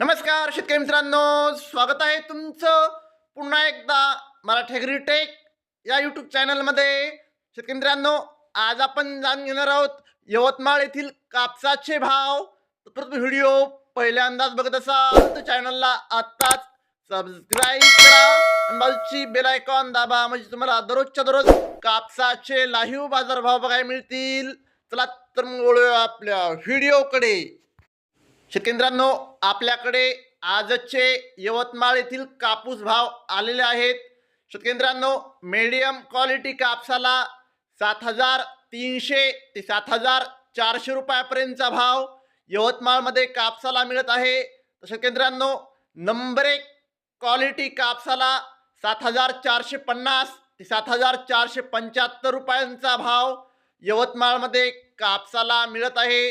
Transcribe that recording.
नमस्कार शेतकरी मित्रांनो. स्वागत आहे तुमचं पुन्हा एकदा मराठी ॲग्री टेक या यूट्यूब चॅनलमध्ये शेतकरी मित्रांनो आज आपण जाणून घेणार आहोत यवतमाळ येथील कापसाचे भाव. तत्पूर्वी व्हिडिओ पहिल्यांदाच बघत असाल तर चॅनलला आत्ताच सबस्क्राईब करा. आणि बाजूची बेल आयकॉन दाबा म्हणजे तुम्हाला दररोजच्या दररोज कापसाचे लाईव्ह बाजारभाव बघायला मिळतील. चला तर मग वळूया आपल्या व्हिडिओकडे शेतकऱ्यांनो आपल्याकडे आजचे यवतमाळ येथील कापूस भाव आलेले आहेत. शेतकेंद्रांनो मीडियम क्वालिटी कापसाला सात हजार तीनशे ते सात हजार चारशे रुपयापर्यंतचा भाव यवतमाळमध्ये कापसाला मिळत आहे. तर नंबर एक क्वालिटी कापसाला सात हजार चारशे पन्नास ते सात हजार चारशे पंच्याहत्तर रुपयांचा भाव यवतमाळमध्ये कापसाला मिळत आहे.